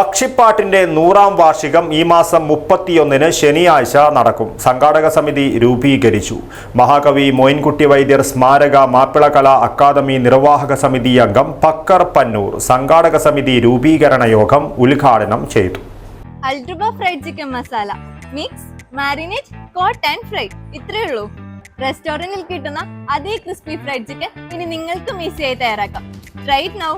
പക്ഷിപ്പാട്ടിന്റെ നൂറാം വാർഷികം ഈ മാസം മുപ്പത്തിയൊന്നിന് ശനിയാഴ്ച നടക്കും. സംഘാടക സമിതി രൂപീകരിച്ചു. മഹാകവി മോയിൻകുട്ടി വൈദ്യർ സ്മാരക മാപ്പിളകല അക്കാദമി നിർവാഹക സമിതി അംഗം പക്കർ പന്നൂർ സംഘാടക സമിതി രൂപീകരണ യോഗം ഉദ്ഘാടനം ചെയ്തു. അൽഡ്രുബ fried chicken masala mix marinate coat and fry ഇത്രയേ ഉള്ളൂ. റെസ്റ്റോറന്റിൽ കിട്ടുന്ന അതേ ക്രിസ്പി ഫ്രൈഡ് ചിക്കൻ ഇനി നിങ്ങൾക്കും ഈസിയായി തയ്യാറാക്കാം. റൈറ്റ് നൗ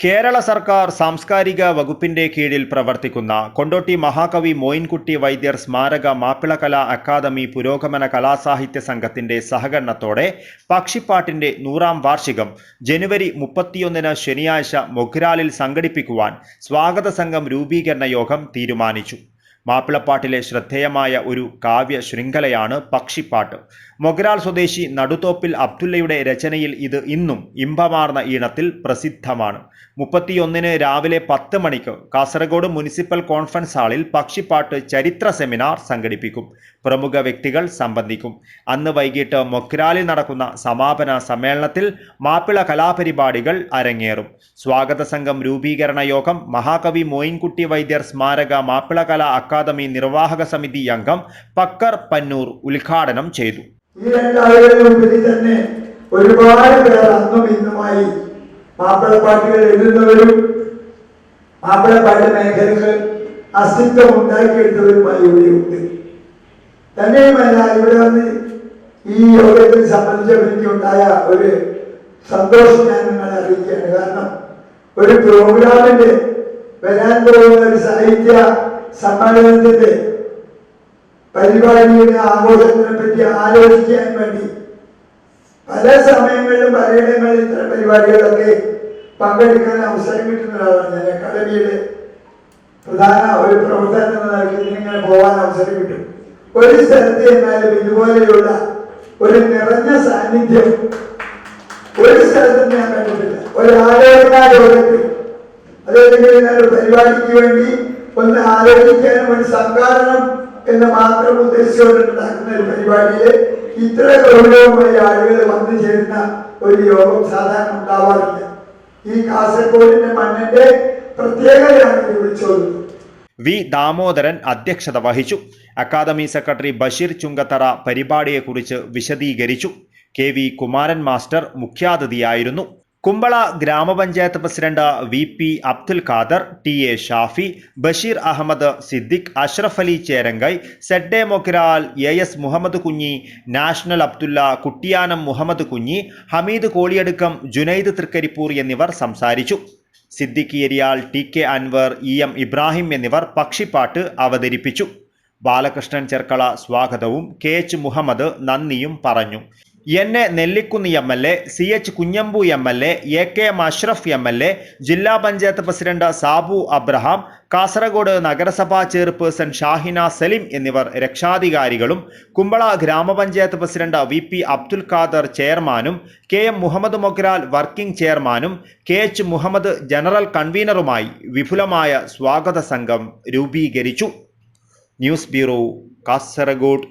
കേരള സർക്കാർ സാംസ്കാരിക വകുപ്പിന്റെ കീഴിൽ പ്രവർത്തിക്കുന്ന കൊണ്ടോട്ടി മഹാകവി മോയിൻകുട്ടി വൈദ്യർ സ്മാരക മാപ്പിളകലാ അക്കാദമി പുരോഗമന കലാസാഹിത്യ സംഘത്തിന്റെ സഹകരണത്തോടെ പക്ഷിപ്പാട്ടിന്റെ നൂറാം വാർഷികം ജനുവരി മുപ്പത്തിയൊന്നിന് ശനിയാഴ്ച മൊഗ്രാലിൽ സംഘടിപ്പിക്കുവാൻ സ്വാഗത സംഘം രൂപീകരണ യോഗം തീരുമാനിച്ചു. മാപ്പിളപ്പാട്ടിലെ ശ്രദ്ധേയമായ ഒരു കാവ്യ ശൃംഖലയാണ് പക്ഷിപ്പാട്ട്. മൊഗരാൾ സ്വദേശി നടുതോപ്പിൽ അബ്ദുല്ലയുടെ രചനയിൽ ഇത് ഇന്നും ഇമ്പമാർന്ന ഈണത്തിൽ പ്രസിദ്ധമാണ്. മുപ്പത്തിയൊന്നിന് രാവിലെ പത്ത് മണിക്ക് കാസർഗോഡ് മുനിസിപ്പൽ കോൺഫറൻസ് ഹാളിൽ പക്ഷിപ്പാട്ട് ചരിത്ര സെമിനാർ സംഘടിപ്പിക്കും. പ്രമുഖ വ്യക്തികൾ സംബന്ധിക്കും. അന്ന് വൈകിട്ട് മൊക്രാലിൽ നടക്കുന്ന സമാപന സമ്മേളനത്തിൽ മാപ്പിള കലാപരിപാടികൾ അരങ്ങേറും. സ്വാഗത സംഘം രൂപീകരണ യോഗം മഹാകവി മോയിൻകുട്ടി വൈദ്യർ സ്മാരക മാപ്പിള കലാ അക്കാദമി നിർവാഹക സമിതി അംഗം പക്കർ പന്നൂർ ഉദ്ഘാടനം ചെയ്തു. ഈ രണ്ടാളുകളിലുപരി തന്നെ ഒരുപാട് പേർ അന്നും ഇന്നുമായി മാപ്പിളപ്പാട്ടുകൾ എഴുതുന്നവരും മാപ്പിളപ്പാട്ട് മേഖലകൾ അസ്തിത്വം ഉണ്ടാക്കിയെടുത്തവരുമായി ഇവിടെയുണ്ട് തന്നെയുമല്ല ഇവിടെ വന്ന് ഈ യോഗത്തിൽ സംബന്ധിച്ചവരിക്കുണ്ടായ ഒരു സന്തോഷം ഞാൻ നിങ്ങളെ അറിയിക്കുകയാണ്. കാരണം ഒരു പ്രോഗ്രാമിന്റെ വരാൻ പോകുന്ന ഒരു സാഹിത്യ സമ്മേളനത്തിന്റെ പരിപാടിയുടെ ആഘോഷത്തിനെ പറ്റി ആലോചിക്കാൻ വേണ്ടി പല സമയങ്ങളിലും പലയിടങ്ങളിൽ ഇത്തരം പരിപാടികളൊക്കെ പങ്കെടുക്കാൻ അവസരം കിട്ടുന്ന ഒരാളാണ് ഞാൻ. അക്കാദമിയുടെ പ്രധാന ഒരു പ്രവർത്തനം നിലയ്ക്ക് ഇതിനിങ്ങനെ പോകാൻ അവസരം കിട്ടും. ഒരു സ്ഥലത്ത് എന്നാലും ഇതുപോലെയുള്ള ഒരു നിറഞ്ഞ സാന്നിധ്യം ഒരു സ്ഥലത്തും ഞാൻ കണ്ടിട്ടില്ല. ഒരു ആലോചനാ യോഗത്തിൽ ഒരു പരിപാടിക്ക് വേണ്ടി ഒന്ന് ആലോചിക്കാനും ഒരു സംഘാടനം എന്ന് മാത്രം ഉദ്ദേശിച്ചുകൊണ്ട് നടക്കുന്ന ഒരു പരിപാടിയിൽ ഇത്ര ഗൗരവമായി ആളുകൾ വന്നു ചേരുന്ന ഒരു യോഗം സാധാരണ ഉണ്ടാവാറില്ല. ഈ കാസർഗോഡിന്റെ മണ്ണിന്റെ പ്രത്യേകതയാണ് ഇത് വിളിച്ചോളുന്നത് വി ദാമോദരൻ അധ്യക്ഷത വഹിച്ചു. അക്കാദമി സെക്രട്ടറി ബഷീർ ചുങ്കത്തറ പരിപാടിയെക്കുറിച്ച് വിശദീകരിച്ചു. K V Kumaran master മുഖ്യാതിഥിയായിരുന്നു. Kumbla grama panchayat president V P Abdul Khader T A Shafi Basheer Ahmed Siddique Ashraf Ali Cherangai സെഡ്ഡെ മൊക്കിരാൽ A S Muhammad Kunhi national Abdulla Kuttiyanam Muhammad Kunhi Hameed Koliyadukkam Junaid Trikaripur എന്നിവർ സംസാരിച്ചു. Siddique Eriyal T K Anwar E M Ibrahim എന്നിവർ പക്ഷിപ്പാട്ട് അവതരിപ്പിച്ചു. ബാലകൃഷ്ണൻ ചെർക്കള സ്വാഗതവും K H Muhammad നന്ദിയും പറഞ്ഞു. N A Nellikunnu M L A C H Kunhambu M L A A K M Ashraf M L A ജില്ലാ panchayat president Sabu Abraham Kasaragod നഗരസഭാ ചെയർപേഴ്സൺ ഷാഹിന സലിം എന്നിവർ രക്ഷാധികാരികളും Kumbla grama panchayat president V P Abdul Khader ചെയർമാനും K M Muhammad Mogral working ചെയർമാനും K H Muhammad general കൺവീനറുമായി വിപുലമായ സ്വാഗത സംഘം രൂപീകരിച്ചു. News bureau Kasaragod.